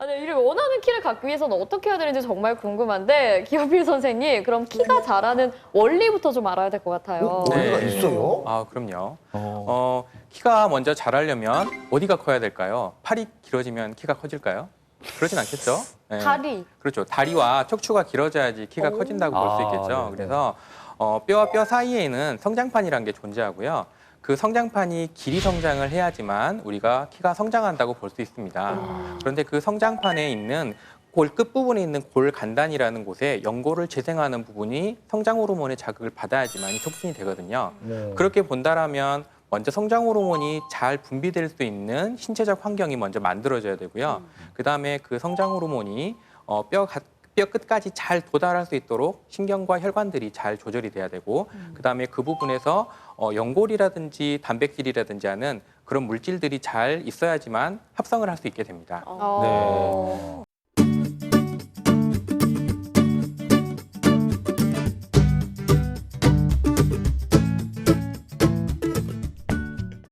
아, 네, 이를 원하는 키를 갖기 위해서는 어떻게 해야 되는지 정말 궁금한데 기호필 선생님 그럼 키가 자라는 원리부터 좀 알아야 될 것 같아요. 어, 원리가 네. 있어요? 아, 그럼요. 어, 키가 먼저 자라려면 어디가 커야 될까요? 팔이 길어지면 키가 커질까요? 그러진 않겠죠? 네. 다리. 그렇죠. 다리와 척추가 길어져야지 키가 커진다고 볼 수 아, 있겠죠. 네네. 그래서 어, 뼈와 뼈 사이에는 성장판이라는 게 존재하고요. 그 성장판이 길이 성장을 해야지만 우리가 키가 성장한다고 볼 수 있습니다. 그런데 그 성장판에 있는 골 끝부분에 있는 골 간단이라는 곳에 연골을 재생하는 부분이 성장 호르몬의 자극을 받아야지만 촉진이 되거든요. 네. 그렇게 본다라면 먼저 성장 호르몬이 잘 분비될 수 있는 신체적 환경이 먼저 만들어져야 되고요. 그 다음에 그 성장 호르몬이 어, 뼈, 가- 뼈 끝까지 잘 도달할 수 있도록 신경과 혈관들이 잘 조절이 돼야 되고 그 다음에 그 부분에서 어, 연골이라든지 단백질이라든지 하는 그런 물질들이 잘 있어야지만 합성을 할 수 있게 됩니다. 어.